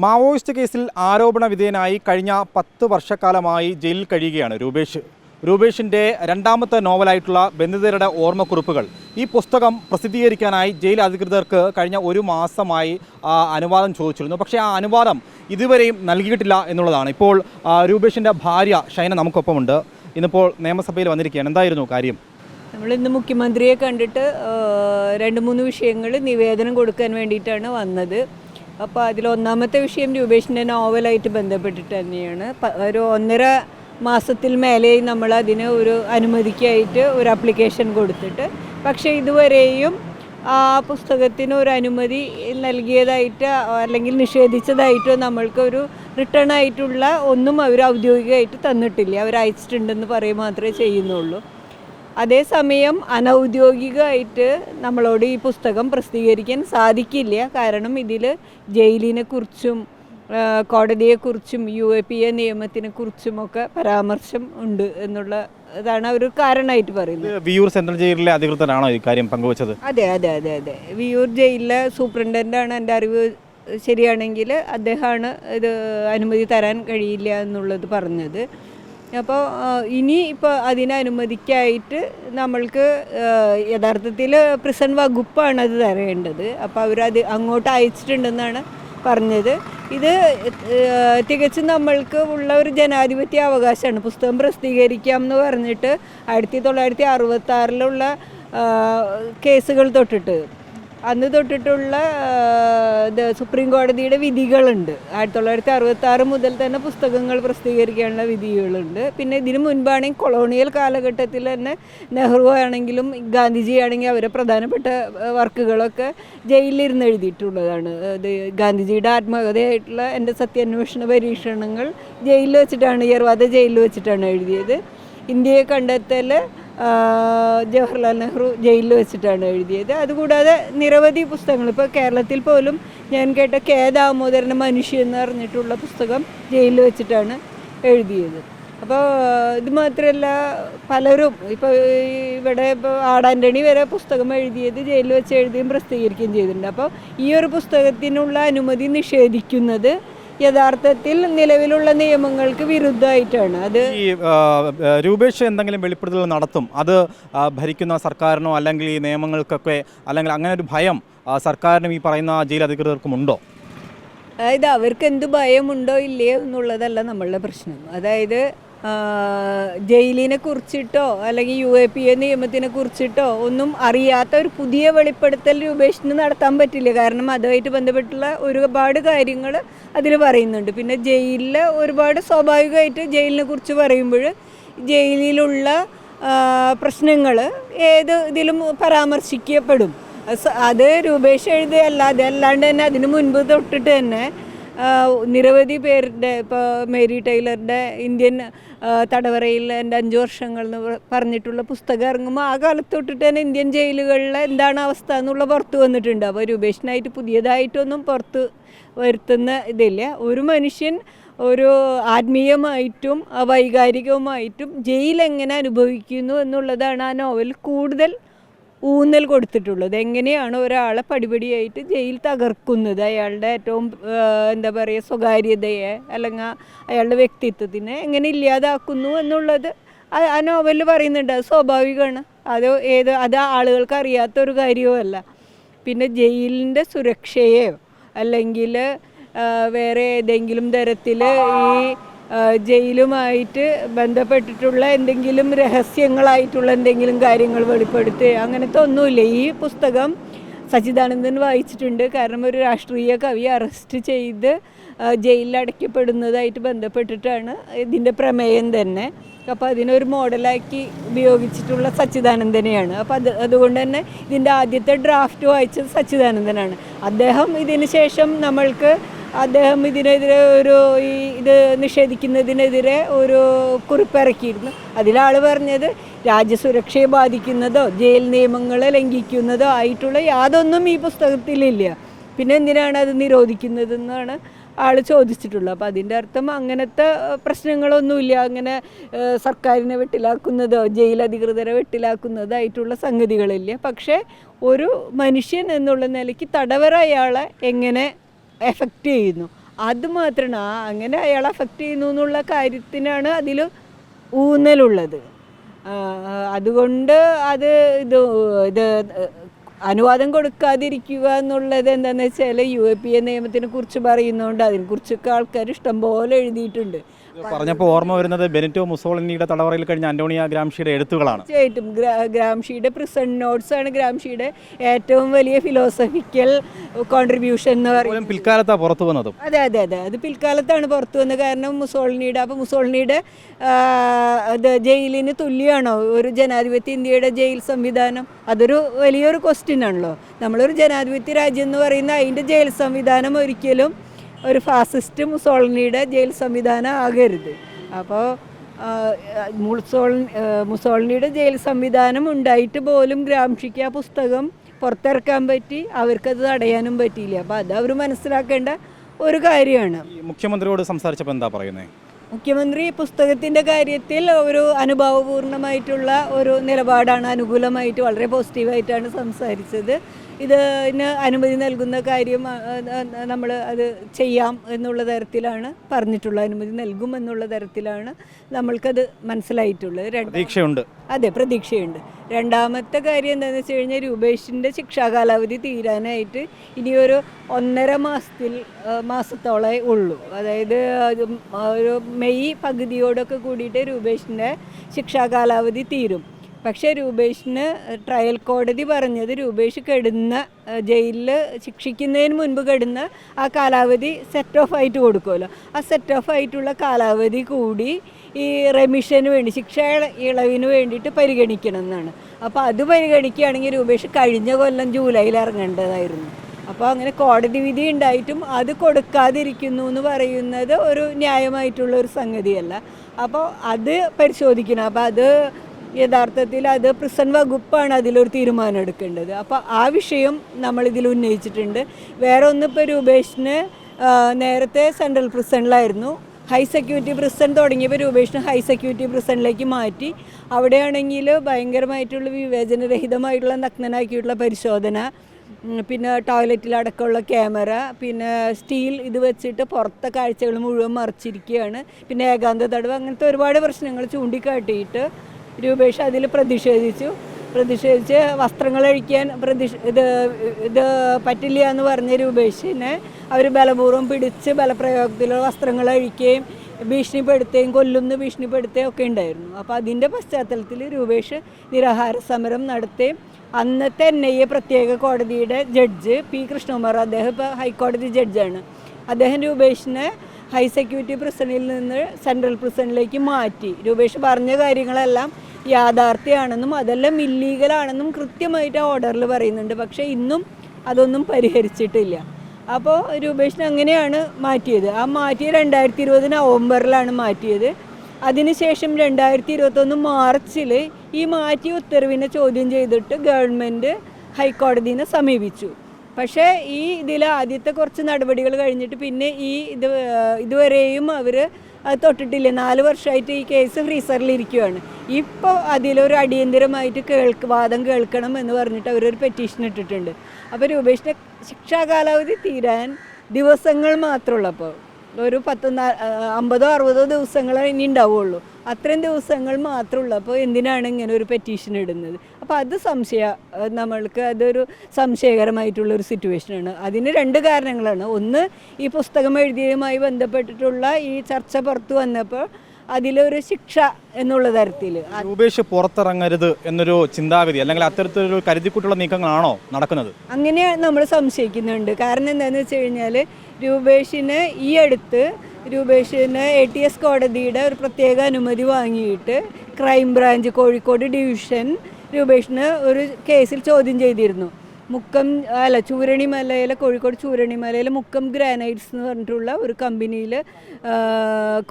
Maoist കേസിൽ ആരോപണ വിധേയനായി കഴിഞ്ഞ പത്ത് വർഷക്കാലമായി ജയിലിൽ കഴിയുകയാണ് രൂപേഷ്. രൂപേഷിന്റെ രണ്ടാമത്തെ നോവലായിട്ടുള്ള ബന്ധിതരുടെ ഓർമ്മക്കുറിപ്പുകൾ. ഈ പുസ്തകം പ്രസിദ്ധീകരിക്കാനായി ജയിൽ അധികൃതർക്ക് കഴിഞ്ഞ ഒരു മാസമായി അനുവാദം ചോദിച്ചിരുന്നു. പക്ഷേ ആ അനുവാദം ഇതുവരെയും നൽകിയിട്ടില്ല എന്നുള്ളതാണ്. ഇപ്പോൾ രൂപേഷിന്റെ ഭാര്യ ഷൈന നമുക്കൊപ്പമുണ്ട്. ഇന്നിപ്പോൾ നിയമസഭയിൽ വന്നിരിക്കുകയാണ്. എന്തായിരുന്നു കാര്യം? നമ്മൾ ഇന്ന് മുഖ്യമന്ത്രിയെ കണ്ടിട്ട് രണ്ട് മൂന്ന് വിഷയങ്ങൾ നിവേദനം കൊടുക്കാൻ വേണ്ടിയിട്ടാണ് വന്നത്. അപ്പോൾ അതിൽ ഒന്നാമത്തെ വിഷയം രൂപേഷിന്റെ നോവലായിട്ട് ബന്ധപ്പെട്ടിട്ട് തന്നെയാണ്. ഒരു ഒന്നര മാസത്തിൽ മേലെ നമ്മൾ അതിന് ഒരു അനുമതിക്കായിട്ട് ഒരു അപ്ലിക്കേഷൻ കൊടുത്തിട്ട്. പക്ഷേ ഇതുവരെയും ആ പുസ്തകത്തിന് ഒരു അനുമതി നൽകിയതായിട്ട് അല്ലെങ്കിൽ നിഷേധിച്ചതായിട്ടോ നമ്മൾക്ക് ഒരു റിട്ടേൺ ആയിട്ടുള്ള ഒന്നും അവർ ഔദ്യോഗികമായിട്ട് തന്നിട്ടില്ല. അവർ അയച്ചിട്ടുണ്ടെന്ന് പറയുക മാത്രമേ ചെയ്യുന്നുള്ളൂ. അതേസമയം അനൗദ്യോഗികമായിട്ട് നമ്മളോട് ഈ പുസ്തകം പ്രസിദ്ധീകരിക്കാൻ സാധിക്കില്ല. കാരണം ഇതിൽ ജയിലിനെ കുറിച്ചും കോടതിയെക്കുറിച്ചും യു എ പി എ നിയമത്തിനെ കുറിച്ചുമൊക്കെ പരാമർശം ഉണ്ട് എന്നുള്ള ഇതാണ് അവർ കാരണമായിട്ട് പറയുന്നത്. വിയൂർ സെൻട്രൽ ജയിലിലെ അധികൃതരാണോ ഈ കാര്യം പങ്കുവച്ചത്? അതെ അതെ അതെ അതെ. വിയൂർ ജയിലിലെ സൂപ്രണ്ടന്റാണ് എന്റെ അറിവ് ശരിയാണെങ്കിൽ അദ്ദേഹമാണ് ഇത് അനുമതി തരാൻ കഴിയില്ല എന്നുള്ളത് പറഞ്ഞത്. അപ്പോൾ ഇനി ഇപ്പോൾ അതിനനുമതിക്കായിട്ട് നമ്മൾക്ക് യഥാർത്ഥത്തിൽ പ്രിസൺ വകുപ്പാണ് അത് തരേണ്ടത്. അപ്പോൾ അവരത് അങ്ങോട്ട് അയച്ചിട്ടുണ്ടെന്നാണ് പറഞ്ഞത്. ഇത് തികച്ചും നമ്മൾക്ക് ഉള്ള ഒരു ജനാധിപത്യ അവകാശമാണ്. പുസ്തകം പ്രസിദ്ധീകരിക്കാം എന്ന് പറഞ്ഞിട്ട് ആയിരത്തി തൊള്ളായിരത്തി അറുപത്തി ആറിലുള്ള കേസുകൾ തൊട്ടിട്ട്. അന്ന് തൊട്ടിട്ടുള്ള സുപ്രീം കോടതിയുടെ വിധികളുണ്ട്. ആയിരത്തി തൊള്ളായിരത്തി അറുപത്തി ആറ് മുതൽ തന്നെ പുസ്തകങ്ങൾ പ്രസിദ്ധീകരിക്കാനുള്ള വിധികളുണ്ട്. പിന്നെ ഇതിനു മുൻപാണെങ്കിൽ കൊളോണിയൽ കാലഘട്ടത്തിൽ തന്നെ നെഹ്റു ആണെങ്കിലും ഗാന്ധിജി ആണെങ്കിൽ അവരെ പ്രധാനപ്പെട്ട വർക്കുകളൊക്കെ ജയിലിലിരുന്ന് എഴുതിയിട്ടുള്ളതാണ്. ഇത് ഗാന്ധിജിയുടെ ആത്മകഥയായിട്ടുള്ള എന്റെ സത്യാന്വേഷണ പരീക്ഷണങ്ങൾ ജയിലിൽ വെച്ചിട്ടാണ് യർവാദ ജയിലിൽ വെച്ചിട്ടാണ് എഴുതിയത്. ഇന്ത്യയെ കണ്ടെത്തൽ ജവഹർലാൽ നെഹ്റു ജയിലിൽ വെച്ചിട്ടാണ് എഴുതിയത്. അതുകൂടാതെ നിരവധി പുസ്തകങ്ങൾ. ഇപ്പോൾ കേരളത്തിൽ പോലും ഞാൻ കേട്ട കെ ദാമോദരന്റെ മനുഷ്യ എന്ന് പറഞ്ഞിട്ടുള്ള പുസ്തകം ജയിലിൽ വെച്ചിട്ടാണ് എഴുതിയത്. അപ്പോൾ ഇത് മാത്രമല്ല പലരും ഇപ്പോൾ ഇവിടെ ഇപ്പോൾ ആടാന്റണി വരെ പുസ്തകം എഴുതിയത് ജയിലിൽ വെച്ച് എഴുതുകയും പ്രസിദ്ധീകരിക്കുകയും ചെയ്തിട്ടുണ്ട്. അപ്പോൾ ഈ ഒരു പുസ്തകത്തിനുള്ള അനുമതി നിഷേധിക്കുന്നത് യഥാർത്ഥത്തിൽ നിലവിലുള്ള നിയമങ്ങൾക്ക് വിരുദ്ധമായിട്ടാണ്. അത് ഈ രൂപേഷ് എന്തെങ്കിലും വെളിപ്പെടുത്തൽ നടത്തും? അത് ഭരിക്കുന്ന സർക്കാരിനോ അല്ലെങ്കിൽ ഈ നിയമങ്ങൾക്കൊക്കെ അല്ലെങ്കിൽ അങ്ങനെ ഒരു ഭയം സർക്കാരിനും ഈ പറയുന്ന ജയിൽ അധികൃതർക്കും ഉണ്ടോ? അതായത് അവർക്ക് എന്ത് ഭയമുണ്ടോ ഇല്ലയോ എന്നുള്ളതല്ല നമ്മളുടെ പ്രശ്നം. അതായത് ജയിലിനെ കുറിച്ചിട്ടോ അല്ലെങ്കിൽ യു എ പി എ നിയമത്തിനെ കുറിച്ചിട്ടോ ഒന്നും അറിയാത്ത ഒരു പുതിയ വെളിപ്പെടുത്തൽ രൂപേഷിന് നടത്താൻ പറ്റില്ല. കാരണം അതുമായിട്ട് ബന്ധപ്പെട്ടുള്ള ഒരുപാട് കാര്യങ്ങൾ അതിൽ പറയുന്നുണ്ട്. പിന്നെ ജയിലിൽ ഒരുപാട് സ്വാഭാവികമായിട്ട് ജയിലിനെ കുറിച്ച് പറയുമ്പോൾ ജയിലിലുള്ള പ്രശ്നങ്ങൾ ഏത് ഇതിലും പരാമർശിക്കപ്പെടും. അത് രൂപേഷ് എഴുതിയല്ല അതല്ലാണ്ട് തന്നെ അതിന് മുൻപ് തൊട്ടിട്ട് തന്നെ നിരവധി പേരുടെ ഇപ്പോൾ മേരി ടൈലറുടെ ഇന്ത്യൻ തടവറയിൽ എന്റെ അഞ്ച് വർഷങ്ങൾ എന്ന് പറഞ്ഞിട്ടുള്ള പുസ്തകം ഇറങ്ങുമ്പോൾ ആ കാലത്ത് തൊട്ടിട്ട് തന്നെ ഇന്ത്യൻ ജയിലുകളിലെ എന്താണ് അവസ്ഥ എന്നുള്ള പുറത്ത് വന്നിട്ടുണ്ട്. അപ്പോൾ രൂപേഷനായിട്ട് പുതിയതായിട്ടൊന്നും പുറത്ത് വരുത്തുന്ന ഇതില്ല. ഒരു മനുഷ്യൻ ഒരു ആത്മീയമായിട്ടും വൈകാരികവുമായിട്ടും ജയിൽ എങ്ങനെ അനുഭവിക്കുന്നു എന്നുള്ളതാണ് ആ നോവൽ കൂടുതൽ ഊന്നൽ കൊടുത്തിട്ടുള്ളത് എങ്ങനെയാണ് ഒരാളെ പടിപടിയായിട്ട് ജയിൽ തകർക്കുന്നത്? അയാളുടെ ഏറ്റവും എന്താ പറയുക സ്വകാര്യതയെ അല്ലെങ്കിൽ അയാളുടെ വ്യക്തിത്വത്തിനെ എങ്ങനെ ഇല്ലാതാക്കുന്നു എന്നുള്ളത് ആ- നോവലിൽ പറയുന്നുണ്ട്. അത് സ്വാഭാവികമാണ്. അത് ഏത് അത് ആളുകൾക്ക് അറിയാത്തൊരു കാര്യവുമല്ല പിന്നെ ജയിലിന്റെ സുരക്ഷയെയോ അല്ലെങ്കിൽ വേറെ ഏതെങ്കിലും തരത്തിൽ ഈ ജയിലുമായിട്ട് ബന്ധപ്പെട്ടിട്ടുള്ള എന്തെങ്കിലും രഹസ്യങ്ങളായിട്ടുള്ള എന്തെങ്കിലും കാര്യങ്ങൾ വെളിപ്പെടുത്തുക അങ്ങനത്തെ ഒന്നുമില്ല. ഈ പുസ്തകം സച്ചിദാനന്ദൻ വായിച്ചിട്ടുണ്ട്. കാരണം ഒരു രാഷ്ട്രീയ കവി അറസ്റ്റ് ചെയ്ത് ജയിലിൽ അടയ്ക്കപ്പെടുന്നതായിട്ട് ബന്ധപ്പെട്ടിട്ടാണ് ഇതിന്റെ പ്രമേയം തന്നെ. അപ്പോൾ അതിനൊരു മോഡലാക്കി ഉപയോഗിച്ചിട്ടുള്ള സച്ചിദാനന്ദനെയാണ്. അപ്പോൾ അത് അതുകൊണ്ട് തന്നെ ഇതിന്റെ ആദ്യത്തെ ഡ്രാഫ്റ്റ് വായിച്ചത് സച്ചിദാനന്ദനാണ്. അദ്ദേഹം ഇതിന് ശേഷം നമ്മൾക്ക് അദ്ദേഹം ഇതിനെതിരെ ഒരു ഈ ഇത് നിഷേധിക്കുന്നതിനെതിരെ ഒരു കുറിപ്പിറക്കിയിരുന്നു. അതിലാൾ പറഞ്ഞത് രാജ്യസുരക്ഷയെ ബാധിക്കുന്നതോ ജയിൽ നിയമങ്ങളെ ലംഘിക്കുന്നതോ ആയിട്ടുള്ള യാതൊന്നും ഈ പുസ്തകത്തിലില്ല. പിന്നെ എന്തിനാണ് അത് നിരോധിക്കുന്നതെന്നാണ് ആൾ ചോദിച്ചിട്ടുള്ളത് അപ്പോൾ അതിന്റെ അർത്ഥം അങ്ങനത്തെ പ്രശ്നങ്ങളൊന്നുമില്ല. അങ്ങനെ സർക്കാരിനെ വെട്ടിലാക്കുന്നതോ ജയിൽ ജയിലധികൃതരെ വെട്ടിലാക്കുന്നതായിട്ടുള്ള സംഗതികളില്ല. പക്ഷേ ഒരു മനുഷ്യൻ എന്നുള്ള നിലയ്ക്ക് തടവറ അയാളെ എങ്ങനെ എഫക്റ്റ് ചെയ്യുന്നു. അത് മാത്രമാണ് അങ്ങനെ അയാൾ അഫക്റ്റ് ചെയ്യുന്നു എന്നുള്ള കാര്യത്തിനാണ് അതിൽ ഊന്നലുള്ളത്. അതുകൊണ്ട് അത് ഇത് ഇത് അനുവാദം കൊടുക്കാതിരിക്കുക എന്നുള്ളത് എന്താണെന്ന് വെച്ചാൽ യു എ പി എ നിയമത്തിനെ കുറിച്ച് പറയുന്നതുകൊണ്ട് അതിനെക്കുറിച്ചൊക്കെ ആൾക്കാർ ഇഷ്ടംപോലെ എഴുതിയിട്ടുണ്ട്. പറഞ്ഞപ്പോൾ ഓർമ്മ വരുന്നത് ബെനിറ്റോ മുസോളിനിയുടെ തടവറയിൽ കഴിഞ്ഞ അന്റോണിയ ഗ്രാംഷിയുടെ എഴുത്തുകളാണ്. തീർച്ചയായിട്ടും. ഗ്രാ- ഗ്രാംഷിയുടെ പ്രിസൺ നോട്ട്സ് ആണ് ഗ്രാംഷിയുടെ ഏറ്റവും വലിയ ഫിലോസഫിക്കൽ കോൺട്രിബ്യൂഷൻ എന്ന് പറയുന്നത്. പിൽക്കാലത്താണ് പുറത്തു വന്നത്. അതെ അതെ അതെ. അത് പിൽക്കാലത്താണ് പുറത്തു വന്നത്. കാരണം മുസോളിനിയുടെ അപ്പോൾ മുസോളിനിയുടെ ജയിലിന് തുല്യമാണോ ഒരു ജനാധിപത്യ ഇന്ത്യയുടെ ജയിൽ സംവിധാനം? അതൊരു വലിയൊരു ക്വസ്റ്റ്യൻ ആണല്ലോ. നമ്മളൊരു ജനാധിപത്യ രാജ്യം എന്ന് പറയുന്ന അതിന്റെ ജയിൽ സംവിധാനം ഒരിക്കലും ഒരു ഫാസിസ്റ്റ് മുസോളിനിയുടെ ജയിൽ സംവിധാനം ആകരുത്. അപ്പോൾ മുസോൾ മുസോളിനിയുടെ ജയിൽ സംവിധാനം ഉണ്ടായിട്ട് പോലും ഗ്രാംഷിക്ക് ആ പുസ്തകം പുറത്തിറക്കാൻ പറ്റി അവർക്കത് തടയാനും പറ്റിയില്ല. അപ്പോൾ അത് അവർ മനസ്സിലാക്കേണ്ട ഒരു കാര്യമാണ്. മുഖ്യമന്ത്രിയോട് സംസാരിച്ചപ്പോൾ എന്താ പറയുന്നത് മുഖ്യമന്ത്രി പുസ്തകത്തിന്റെ കാര്യത്തിൽ ഒരു അനുഭവപൂർണമായിട്ടുള്ള ഒരു നിലപാടാണ് അനുകൂലമായിട്ട് വളരെ പോസിറ്റീവായിട്ടാണ് സംസാരിച്ചത്. ഇതിന് അനുമതി നൽകുന്ന കാര്യം നമ്മൾ അത് ചെയ്യാം എന്നുള്ള തരത്തിലാണ് പറഞ്ഞിട്ടുള്ള അനുമതി നൽകും എന്നുള്ള തരത്തിലാണ് നമ്മൾക്കത് മനസ്സിലായിട്ടുള്ളത്. പ്രതീക്ഷയുണ്ട്. അതെ പ്രതീക്ഷയുണ്ട്. രണ്ടാമത്തെ കാര്യം എന്താണെന്ന് വെച്ച് കഴിഞ്ഞാൽ രൂപേഷിന്റെ ശിക്ഷാകാലാവധി തീരാനായിട്ട് ഇനിയൊരു ഒന്നര മാസത്തിൽ മാസത്തോളേ ഉള്ളൂ. അതായത് അത് ഒരു മെയ് പകുതിയോടൊക്കെ കൂടിയിട്ട് രൂപേഷിന്റെ ശിക്ഷാകാലാവധി തീരും. പക്ഷേ രൂപേഷിന് ട്രയൽ കോടതി പറഞ്ഞത് രൂപേഷ് കെടുന്ന ജയിലിൽ ശിക്ഷിക്കുന്നതിന് മുൻപ് കെടുന്ന ആ കാലാവധി സെറ്റ് ഓഫ് ആയിട്ട് കൊടുക്കുമല്ലോ. ആ സെറ്റ് ഓഫ് ആയിട്ടുള്ള കാലാവധി കൂടി ഈ റെമിഷന് വേണ്ടി ശിക്ഷ ഇള- ഇളവിന് വേണ്ടിയിട്ട് പരിഗണിക്കണം എന്നാണ്. അപ്പോൾ അത് പരിഗണിക്കുകയാണെങ്കിൽ രൂപേഷ് കഴിഞ്ഞ കൊല്ലം ജൂലൈയിൽ ഇറങ്ങേണ്ടതായിരുന്നു. അപ്പോൾ അങ്ങനെ കോടതി വിധി ഉണ്ടായിട്ടും അത് കൊടുക്കാതിരിക്കുന്നു എന്ന് പറയുന്നത് ഒരു ന്യായമായിട്ടുള്ള ഒരു സംഗതിയല്ല. അപ്പോൾ അത് പരിശോധിക്കണം. അപ്പോൾ അത് യഥാർത്ഥത്തിൽ അത് പ്രിസൺ വകുപ്പാണ് അതിലൊരു തീരുമാനം എടുക്കേണ്ടത്. അപ്പോൾ ആ വിഷയം നമ്മളിതിൽ ഉന്നയിച്ചിട്ടുണ്ട്. വേറെ ഒന്ന് ഇപ്പോൾ രൂപേഷിന് നേരത്തെ സെൻട്രൽ പ്രിസണിലായിരുന്നു ഹൈ സെക്യൂരിറ്റി പ്രിസൺ തുടങ്ങിയപ്പോൾ രൂപേഷിന് ഹൈ സെക്യൂരിറ്റി പ്രിസണിലേക്ക് മാറ്റി. അവിടെയാണെങ്കിൽ ഭയങ്കരമായിട്ടുള്ള വിവേചനരഹിതമായിട്ടുള്ള നഗ്നനാക്കിയിട്ടുള്ള പരിശോധന പിന്നെ ടോയ്ലറ്റിലടക്കമുള്ള ക്യാമറ പിന്നെ സ്റ്റീൽ ഇത് വെച്ചിട്ട് പുറത്തെ കാഴ്ചകൾ മുഴുവൻ മറിച്ചിരിക്കുകയാണ്. പിന്നെ ഏകാന്ത തടവ് അങ്ങനത്തെ ഒരുപാട് പ്രശ്നങ്ങൾ ചൂണ്ടിക്കാട്ടിയിട്ട് രൂപേഷ് അതിൽ പ്രതിഷേധിച്ചു. പ്രതിഷേധിച്ച് വസ്ത്രങ്ങൾ അഴിക്കാൻ പ്രതിഷ് ഇത് ഇത് പറ്റില്ല എന്ന് പറഞ്ഞ രൂപേഷിനെ അവർ ബലപൂർവം പിടിച്ച് ബലപ്രയോഗത്തിലുള്ള വസ്ത്രങ്ങൾ അഴിക്കുകയും ഭീഷണിപ്പെടുത്തുകയും കൊല്ലുന്ന ഭീഷണിപ്പെടുത്തുകയും ഒക്കെ ഉണ്ടായിരുന്നു. അപ്പോൾ അതിന്റെ പശ്ചാത്തലത്തിൽ രൂപേഷ് നിരാഹാര സമരം നടത്തുകയും അന്നത്തെ എൻ ഐ എ പ്രത്യേക കോടതിയുടെ ജഡ്ജ് പി കൃഷ്ണകുമാർ അദ്ദേഹം ഇപ്പോൾ ഹൈക്കോടതി ജഡ്ജാണ്. അദ്ദേഹം രൂപേഷിനെ ഹൈ സെക്യൂരിറ്റി പ്രിസണിൽ നിന്ന് സെൻട്രൽ പ്രിസണിലേക്ക് മാറ്റി. രൂപേഷ് പറഞ്ഞ കാര്യങ്ങളെല്ലാം യാഥാർത്ഥ്യമാണെന്നും അതെല്ലാം ഇല്ലീഗലാണെന്നും കൃത്യമായിട്ട് ആ ഓർഡറിൽ പറയുന്നുണ്ട്. പക്ഷേ ഇന്നും അതൊന്നും പരിഹരിച്ചിട്ടില്ല. അപ്പോൾ രൂപേഷിനെ അങ്ങനെയാണ് മാറ്റിയത്. ആ മാറ്റിയ രണ്ടായിരത്തി ഇരുപത് നവംബറിലാണ് മാറ്റിയത്. അതിനുശേഷം രണ്ടായിരത്തി ഇരുപത്തൊന്ന് മാർച്ചിൽ ഈ മാറ്റിയ ഉത്തരവിനെ ചോദ്യം ചെയ്തിട്ട് ഗവൺമെന്റ് ഹൈക്കോടതിനെ സമീപിച്ചു. പക്ഷേ ഈ ഇതിൽ ആദ്യത്തെ കുറച്ച് നടപടികൾ കഴിഞ്ഞിട്ട് പിന്നെ ഈ ഇത് ഇതുവരെയും അവർ അത് തൊട്ടിട്ടില്ല. നാല് വർഷമായിട്ട് ഈ കേസ് ഫ്രീസറിലിരിക്കുകയാണ് ഇപ്പോൾ അതിലൊരു അടിയന്തരമായിട്ട് കേൾക്ക് വാദം കേൾക്കണം എന്ന് പറഞ്ഞിട്ട് അവരൊരു പെറ്റീഷൻ ഇട്ടിട്ടുണ്ട്. അപ്പോൾ രൂപേഷിന്റെ ശിക്ഷാ കാലാവധി തീരാൻ ദിവസങ്ങൾ മാത്രമുള്ളപ്പോൾ ഒരു പത്ത് അമ്പതോ അറുപതോ ദിവസങ്ങളെ ഇനി ഉണ്ടാവുള്ളൂ. അത്രയും ദിവസങ്ങൾ മാത്രമുള്ളപ്പോൾ എന്തിനാണ് ഇങ്ങനെ ഒരു പെറ്റീഷൻ ഇടുന്നത്? അപ്പോൾ അത് സംശയ നമ്മൾക്ക് അതൊരു സംശയകരമായിട്ടുള്ളൊരു സിറ്റുവേഷനാണ് അതിന് രണ്ട് കാരണങ്ങളാണ്. ഒന്ന് ഈ പുസ്തകം എഴുതിയതുമായി ബന്ധപ്പെട്ടിട്ടുള്ള ഈ ചർച്ച പുറത്തു വന്നപ്പോൾ അതിലൊരു ശിക്ഷ എന്നുള്ള തരത്തിൽ രൂപേഷ് പുറത്തിറങ്ങരുത് എന്നൊരു ചിന്താഗതി അല്ലെങ്കിൽ അത്തരത്തിലൊരു കരുതിക്കുട്ടുള്ള നീക്കങ്ങളാണോ നടക്കുന്നത്? അങ്ങനെ നമ്മൾ സംശയിക്കുന്നുണ്ട്. കാരണം എന്താണെന്ന് വെച്ച് കഴിഞ്ഞാൽ രൂപേഷിന് ഈ അടുത്ത് രൂപേഷിന് എ ടി എസ് കോടതിയുടെ ഒരു പ്രത്യേക അനുമതി വാങ്ങിയിട്ട് ക്രൈം ബ്രാഞ്ച് കോഴിക്കോട് ഡിവിഷൻ രൂപേഷിന് ഒരു കേസിൽ ചോദ്യം ചെയ്തിരുന്നു. മുക്കം അല്ല ചൂരണിമലയിലെ കോഴിക്കോട് ചൂരണിമലയിലെ മുക്കം ഗ്രാനൈറ്റ്സ് എന്ന് പറഞ്ഞിട്ടുള്ള ഒരു കമ്പനിയിൽ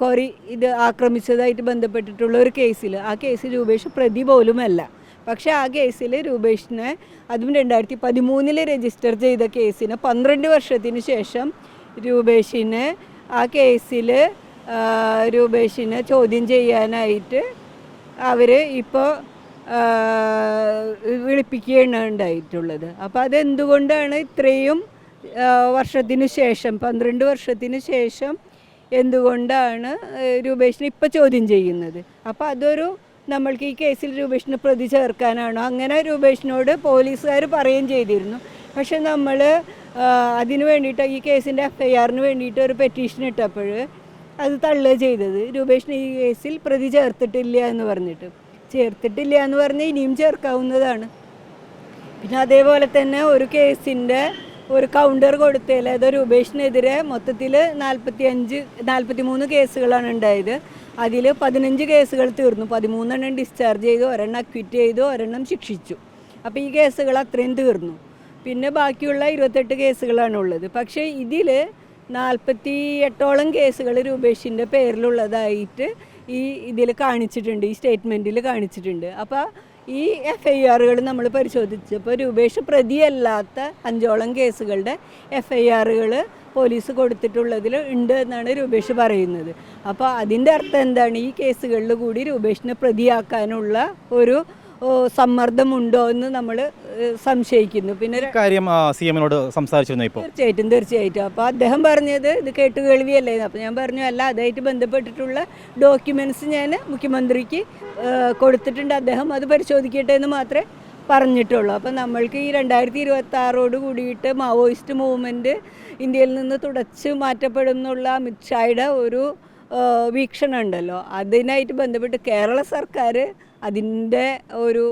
കോറി ഇത് ആക്രമിച്ചതായിട്ട് ബന്ധപ്പെട്ടിട്ടുള്ള ഒരു കേസിൽ ആ കേസിൽ രൂപേഷ് പ്രതി പോലുമല്ല. പക്ഷേ ആ കേസിൽ രൂപേഷിനെ അതും രണ്ടായിരത്തി പതിമൂന്നിൽ രജിസ്റ്റർ ചെയ്ത കേസിന് പന്ത്രണ്ട് വർഷത്തിന് ശേഷം രൂപേഷിനെ ആ കേസിൽ രൂപേഷിനെ ചോദ്യം ചെയ്യാനായിട്ട് അവർ ഇപ്പോൾ വിളിപ്പിക്കുകയാണ് ഉണ്ടായിട്ടുള്ളത്. അപ്പോൾ അതെന്തുകൊണ്ടാണ് ഇത്രയും വർഷത്തിന് ശേഷം പന്ത്രണ്ട് വർഷത്തിന് ശേഷം എന്തുകൊണ്ടാണ് രൂപേഷിനെ ഇപ്പം ചോദ്യം ചെയ്യുന്നത്? അപ്പോൾ അതൊരു നമ്മൾക്ക് ഈ കേസിൽ രൂപേഷിന് പ്രതി ചേർക്കാനാണോ? അങ്ങനെ രൂപേഷിനോട് പോലീസുകാർ പറയുകയും ചെയ്തിരുന്നു. പക്ഷെ നമ്മൾ അതിന് വേണ്ടിയിട്ട് ഈ കേസിന്റെ എഫ് ഐ ആറിന് വേണ്ടിയിട്ട് ഒരു പെറ്റീഷൻ ഇട്ടപ്പോൾ അത് തള്ളുക ചെയ്തത്. രൂപേഷിന് ഈ കേസിൽ പ്രതി ചേർത്തിട്ടില്ല എന്ന് പറഞ്ഞിട്ട്. ചേർത്തിട്ടില്ല എന്ന് പറഞ്ഞാൽ ഇനിയും ചേർക്കാവുന്നതാണ്. പിന്നെ അതേപോലെ തന്നെ ഒരു കേസിന്റെ ഒരു കൗണ്ടർ കൊടുത്തതിൽ അത് രൂപേഷിനെതിരെ മൊത്തത്തിൽ നാൽപ്പത്തി അഞ്ച് നാൽപ്പത്തി മൂന്ന് കേസുകളാണ് ഉണ്ടായത്. അതിൽ പതിനഞ്ച് കേസുകൾ തീർന്നു. പതിമൂന്നെണ്ണം ഡിസ്ചാർജ് ചെയ്തു ഒരെണ്ണം അക്വിറ്റ് ചെയ്തു ഒരെണ്ണം ശിക്ഷിച്ചു. അപ്പോൾ ഈ കേസുകൾ അത്രയും തീർന്നു. പിന്നെ ബാക്കിയുള്ള ഇരുപത്തെട്ട് കേസുകളാണ് ഉള്ളത്. പക്ഷേ ഇതിൽ നാൽപ്പത്തി എട്ടോളം കേസുകൾ രൂപേഷിന്റെ പേരിലുള്ളതായിട്ട് ഈ ഇതിൽ കാണിച്ചിട്ടുണ്ട് ഈ സ്റ്റേറ്റ്മെന്റിൽ കാണിച്ചിട്ടുണ്ട്. അപ്പോൾ ഈ എഫ് ഐ ആറുകൾ നമ്മൾ പരിശോധിച്ചപ്പോൾ രൂപേഷ് പ്രതിയല്ലാത്ത അഞ്ചോളം കേസുകളുടെ എഫ് ഐ ആറുകൾ പോലീസ് കൊടുത്തിട്ടുള്ളതിൽ ഉണ്ട് എന്നാണ് രൂപേഷ് പറയുന്നത്. അപ്പോൾ അതിന്റെ അർത്ഥം എന്താണ്? ഈ കേസുകളിൽ കൂടി രൂപേഷിനെ പ്രതിയാക്കാനുള്ള ഒരു സമ്മർദ്ദമുണ്ടോ എന്ന് നമ്മൾ സംശയിക്കുന്നു. പിന്നെ കാര്യം സി എമ്മിനോട് സംസാരിച്ചിരുന്നു ഇപ്പോൾ തീർച്ചയായിട്ടും തീർച്ചയായിട്ടും. അപ്പോൾ അദ്ദേഹം പറഞ്ഞത് ഇത് കേട്ട് കേൾവിയല്ലേ അപ്പോൾ ഞാൻ പറഞ്ഞു അല്ല അതായിട്ട് ബന്ധപ്പെട്ടിട്ടുള്ള ഡോക്യുമെന്റ്സ് ഞാൻ മുഖ്യമന്ത്രിക്ക് കൊടുത്തിട്ടുണ്ട്. അദ്ദേഹം അത് പരിശോധിക്കട്ടെ എന്ന് മാത്രമേ പറഞ്ഞിട്ടുള്ളൂ. അപ്പം നമ്മൾക്ക് ഈ രണ്ടായിരത്തി ഇരുപത്തി ആറോട് കൂടിയിട്ട് മാവോയിസ്റ്റ് മൂവ്മെന്റ് ഇന്ത്യയിൽ നിന്ന് തുടച്ച് മാറ്റപ്പെടും എന്നുള്ള അമിത്ഷായുടെ ഒരു വീക്ഷണമുണ്ടല്ലോ. വീക്ഷണം ഉണ്ടല്ലോ അതിനായിട്ട് ബന്ധപ്പെട്ട് കേരള സർക്കാർ അതിന്റെ ഒരു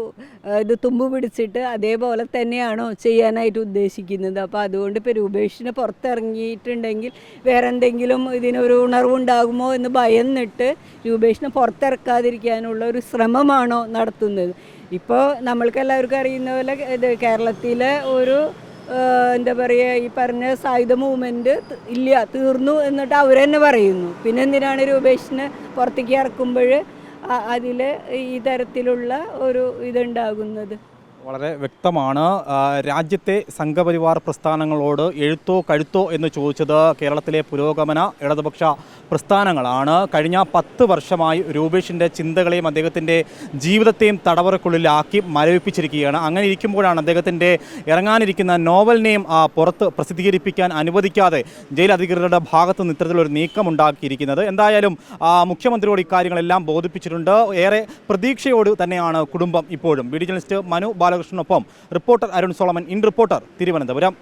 ഇത് തുമ്പ് പിടിച്ചിട്ട് അതേപോലെ തന്നെയാണോ ചെയ്യാനായിട്ട് ഉദ്ദേശിക്കുന്നത്? അപ്പോൾ അതുകൊണ്ട് ഇപ്പോൾ രൂപേഷിന് പുറത്തിറങ്ങിയിട്ടുണ്ടെങ്കിൽ വേറെ എന്തെങ്കിലും ഇതിനൊരു ഉണർവുണ്ടാകുമോ എന്ന് ഭയന്നിട്ട് രൂപേഷിനെ പുറത്തിറക്കാതിരിക്കാനുള്ള ഒരു ശ്രമമാണോ നടത്തുന്നത്? ഇപ്പോൾ നമ്മൾക്കെല്ലാവർക്കും അറിയുന്ന പോലെ ഇത് കേരളത്തിലെ ഒരു എന്താ പറയുക ഈ പറഞ്ഞ സായുധ മൂവ്മെന്റ് ഇല്ല തീർന്നു എന്നിട്ട് അവർ പറയുന്നു. പിന്നെ എന്തിനാണ് രൂപേഷിനെ പുറത്തേക്ക് ഇറക്കുമ്പോൾ അതിൽ ഈ തരത്തിലുള്ള ഒരു ഇതുണ്ടാകുന്നത്. വളരെ വ്യക്തമാണ്. രാജ്യത്തെ സംഘപരിവാർ പ്രസ്ഥാനങ്ങളോട് എഴുത്തോ കഴുത്തോ എന്ന് ചോദിച്ചത് കേരളത്തിലെ പുരോഗമന ഇടതുപക്ഷ പ്രസ്ഥാനങ്ങളാണ്. കഴിഞ്ഞ പത്ത് വർഷമായി രൂപേഷിന്റെ ചിന്തകളെയും അദ്ദേഹത്തിന്റെ ജീവിതത്തെയും തടവറക്കുള്ളിലാക്കി മരവിപ്പിച്ചിരിക്കുകയാണ്. അങ്ങനെ ഇരിക്കുമ്പോഴാണ് അദ്ദേഹത്തിന്റെ ഇറങ്ങാനിരിക്കുന്ന നോവലിനെയും പുറത്ത് പ്രസിദ്ധീകരിപ്പിക്കാൻ അനുവദിക്കാതെ ജയിൽ അധികൃതരുടെ ഭാഗത്ത് നിന്ന് ഇത്തരത്തിലൊരു നീക്കം ഉണ്ടാക്കിയിരിക്കുന്നത് എന്തായാലും മുഖ്യമന്ത്രിയോട് ഇക്കാര്യങ്ങളെല്ലാം ബോധിപ്പിച്ചിട്ടുണ്ട്. ഏറെ പ്രതീക്ഷയോട് തന്നെയാണ് കുടുംബം ഇപ്പോഴും. B D journalist Manu ബാലകൃഷ്ണനൊപ്പം reporter Arun Solomon in reporter Thiruvananthapuram.